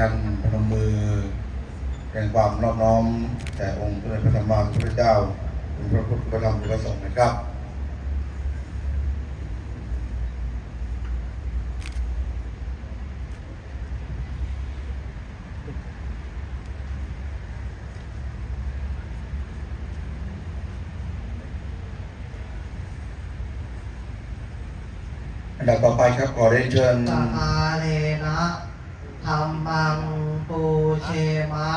ดเป็นพนมมือแสดงความนอบน้อมแด่องค์พระพระธรรมพระพุทธเจ้าเป็นพระพุทธพระธรรมพระสงฆ์นะครับอันดับต่อไปครับขอเรียนเชิญสกาเลนะ ธรรมังปูเชมะ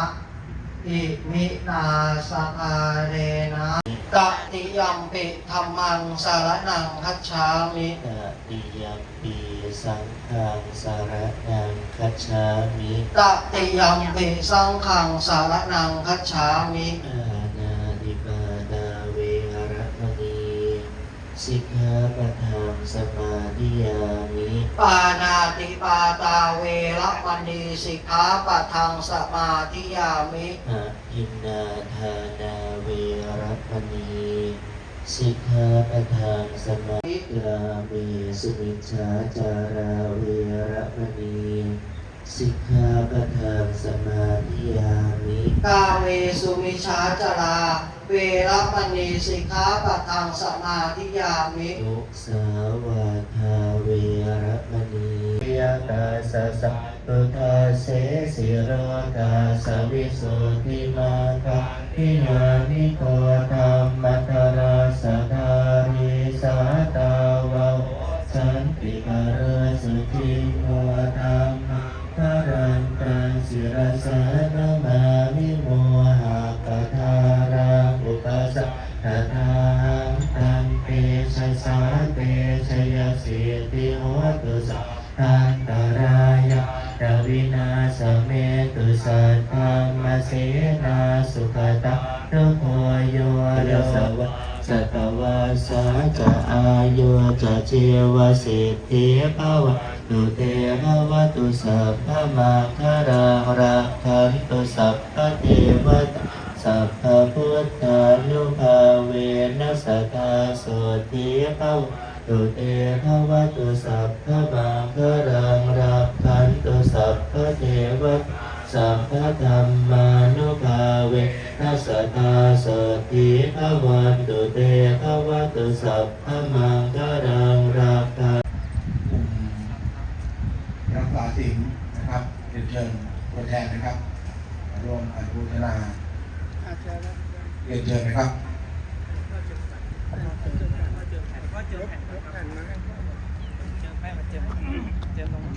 อิมินาสกาเลนะตติยัมปิธรรมังสารนังคัจฉามิตติยัมปีสังฆังสารนังคัจฉามิตติยัมปิสังฆังสารนังคัจฉามิอาณาติปาตาเวหระมณีสิกขาปะทังสมาธิยามิ ปานาติปาตาเวรมณีสิกขาปะทังสมาธิยามิอะหินนาทานาเวรมณีสิกขาปะทังสมาธิยามิสุมิชฌาจาราเวรมณี สิกขาปะทังสมาธิยามิกาเวสุมิชาจารา เวรมณีสิกขาปะทังสมาธิยามิทุสาวาทาเวรมณียตาสสะตุทาเสสิโรกาสวิสุทธิมาคาทิยานิโกธรรมตราสทาริสาตาวาสันติกาเรสุทิโมธรรมทา รันตังสิรสานมามิโมหะปะทาราอุปสัทธาหังตันเตชะสาเตชะยสิทธิโหตุสัพพันตรายะดาวินาสเมตุสัทธรรมเสนาสุขตะทุโคโยโยสวะสัตวาสาจะอายุจะเจวสิทธิภาวะ ตุเตภวตุสัพพมังคาราราคันตุสัพพะเทวตสัพพะพุทธานุภาเวนัสตาโสติภาตุเตภวตุสัพพะมังครังรักขันตุสัพพะเทวตสัพพะธรรมานุภาเวนัสตาโสติภาวันตุเตภวตุสัพพะมังครังรักขัน กลุ่มรักษา สิงห์นะครับเรียนเชิญตัวแทนนะครับมาร่วมอนุโมทนาเรียนเชิญนะครับเจอแผ่นก็เจอแผ่นมาเจอแผ่นมาเจอเจอตรงนี้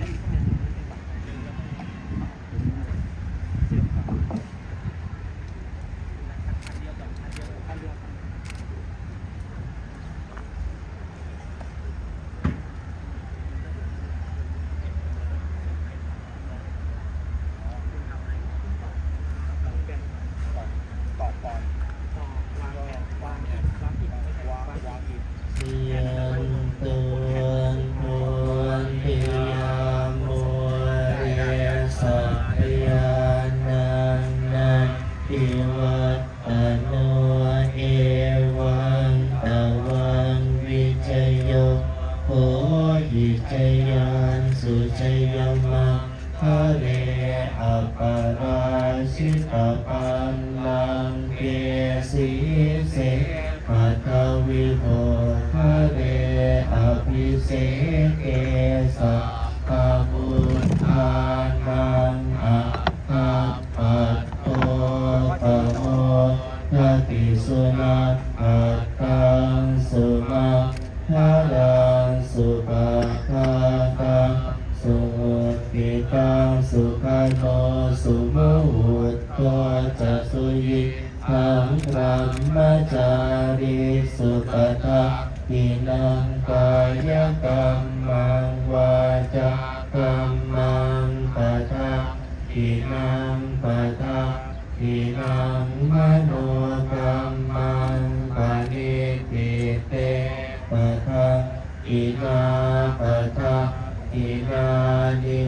ติสุนัตอัตตังสุมา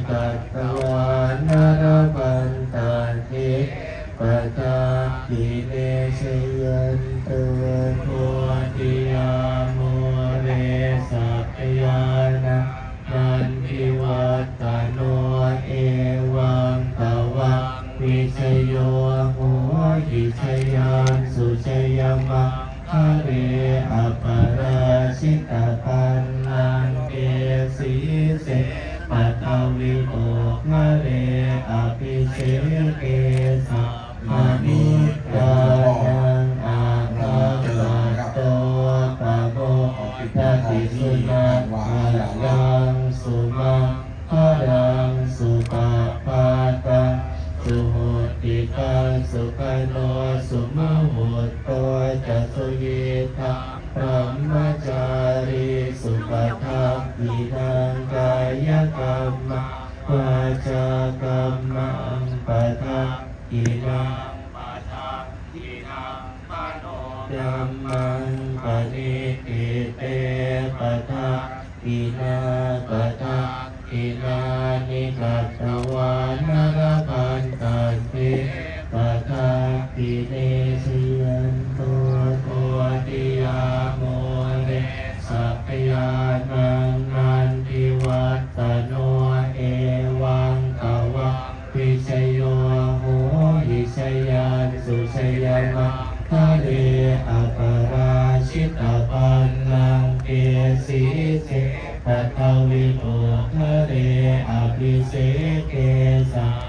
นิกั วิโอภะเรอภิเชเกสัมมานิ สุชยมะทะเลอัปราชิตาปันนังเกสีเสตัทวิโอทะเลอภิเสเกสะ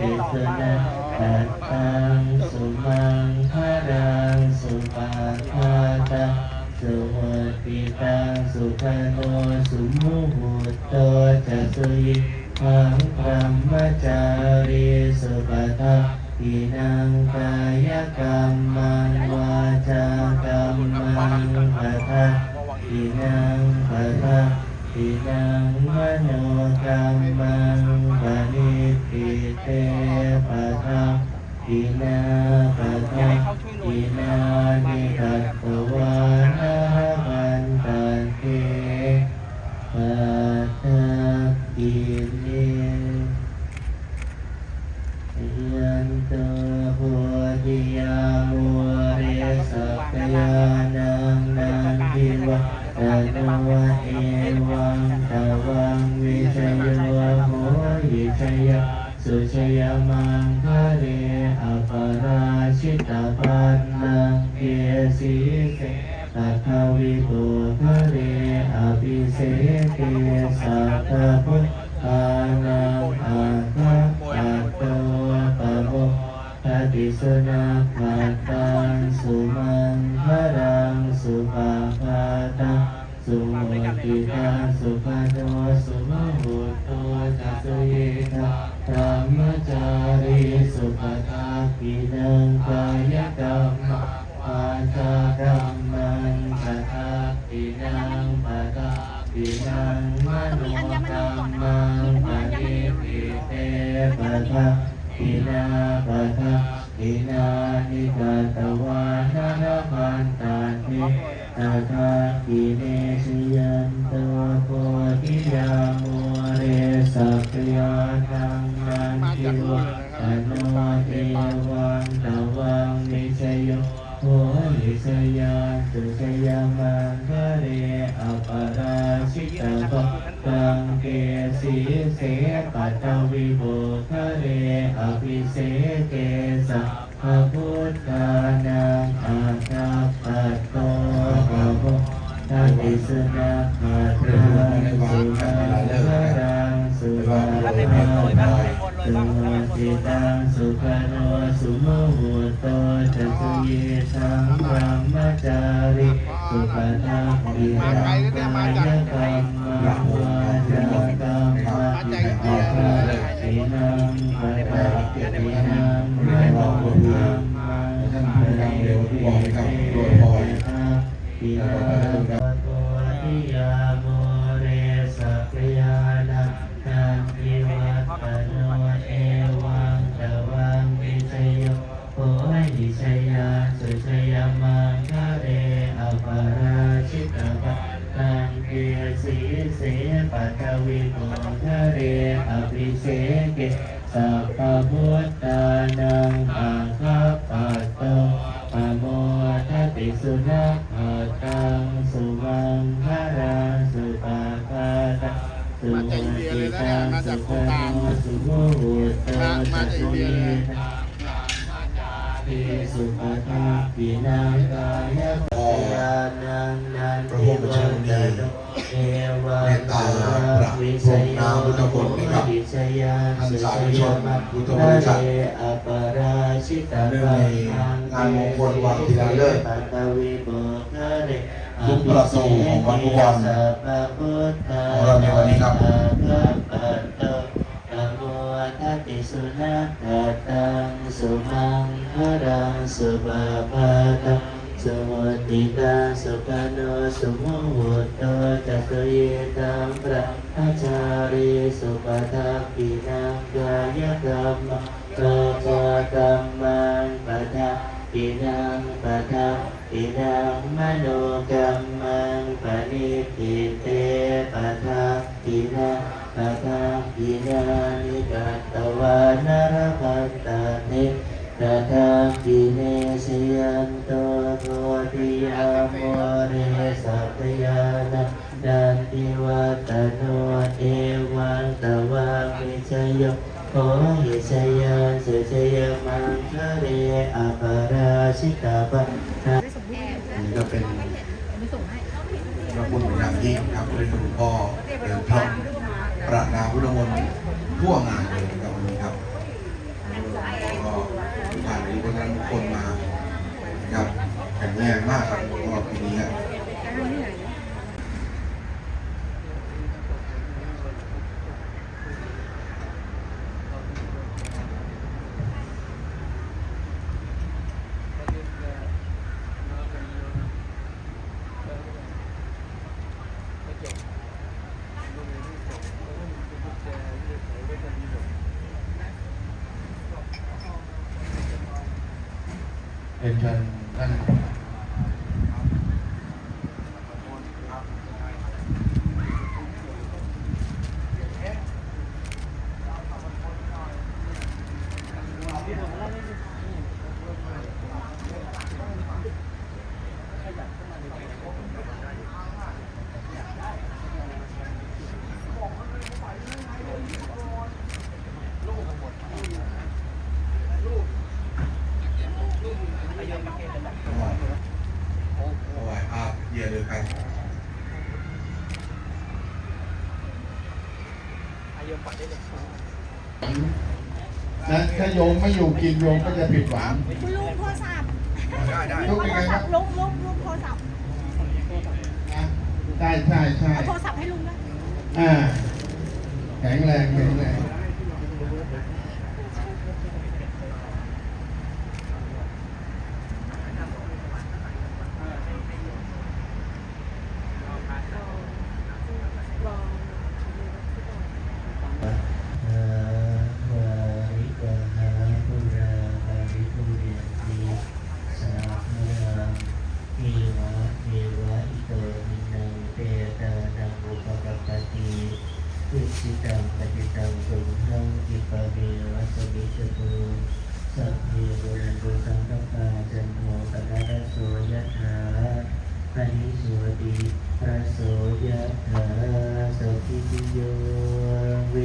ติสนะปัตตังสุมังคะรังสุปาทาตังสุโหติตังสุขโนสุมุหุตโตจะสุยิมังพรหมจารีสุปทัพพินังกายกรรมังวาจากรรมังปะทัพพินังปะทัพพินังมโนกรรมังปณิ ปิเตปะทัพพินาปะทัพพินานิกัตตวานา สุชยมังคะเรอปราชิตาปันนังเกสีเสตัทวิโตคะเรอภิเสเกสัตตพุทธานังอาทัปปัตโตปะโมทัติสนัขขัตตังสุมังครังสุปาปาตังสุโมติตังสุขโนสุมหุตโตจัสสุเยทะ ธรรมจารีสุปทาปินังกายกรรมวาจากรรมังปะทาปินังปะทาปินังมโนกรรมังปะนิปิเตปะทาปินาปะทะอินานิกาตวานานามันตาเทตาทากิเนสยันตวโพธิยาโมเรสัพยานัง นันทิวะอโนเทวังตวังนิสยโหนิสยาตุสยามังคะเรอปาราชิตาภตังเกสีเสปัตวิโบคะเรอภิเสเกสะพระพุทธานังอาคาปัตโตภะโวทัตติสนา วัติตังสุขโนสุโมหุโตจัตุเยทังบรมจาริสุขทังวิรังกายกรรมวาจากรรมอิทินังปัตตาปินังไมะโนธรรมังท่านผู้นำเร็วทุกบอกเลยครับโดยพรปิยาตโก อาคาปัตโตปะโมทัตติสุนัขขตังสุวังคาราสุปาคาตะสุวัติตังสุขโนสุโมหุตโตจัตุเยทิสุปทาปินังกายปัญญานังนันทิวัตโนเอวังตาวิชยาวิ ชยาสุชยมัตตะเรอปาราชิตาเนื่องในงานมงคลวันทีละเลิศทุกประสงค์ของวันทุกวันของเราในวันนี้ครับนะโมทัตติสุนัขตังสุมังครังสุบาปาตังสุวัติตาสุขโนสุโมหุตโตจัตุเยตังพระ อาจาริสุปทัปปินังกายกรรมกายกรรมังปะทะปินังปะทะปินังมโนกรรมังปณิทิเตปะทะปินังปะทะปินานิกัตตวานรพัตตานิตถาปิเนสยันโตโพธิยาโมเรสัพยานา ดันติวัตโนเอวังตวังวิชยโขหิชยาสุชยมังคะเรอปาราชิตาปะนี่ก็เป็นพระคุณเป็นอย่างยิ่งครับที่หลวงพ่อเดินพระประนามพุทธมนต์ทั่วงานเลยนะครับวันนี้ครับก็ผ่านนี้วันนั้นทุกคนมานะครับแข็งแรงมากครับก็ปีนี้ครับ เป็นเชิญท่านถวายภาพเยียร์ด้วยกัน นะถ้าโยมไม่อยู่กินโยมก็จะผิดหวังคุณลุงโทรศัพท์ได้ได้ลุกเป็นไงครับลุงลุงลุงโทรศัพท์นะใช่ใช่ใช่เอาโทรศัพท์ให้ลุงนะอ่าแข็งแรงแข็งแรง นิวดีพระโสยถาสัพพิโยเว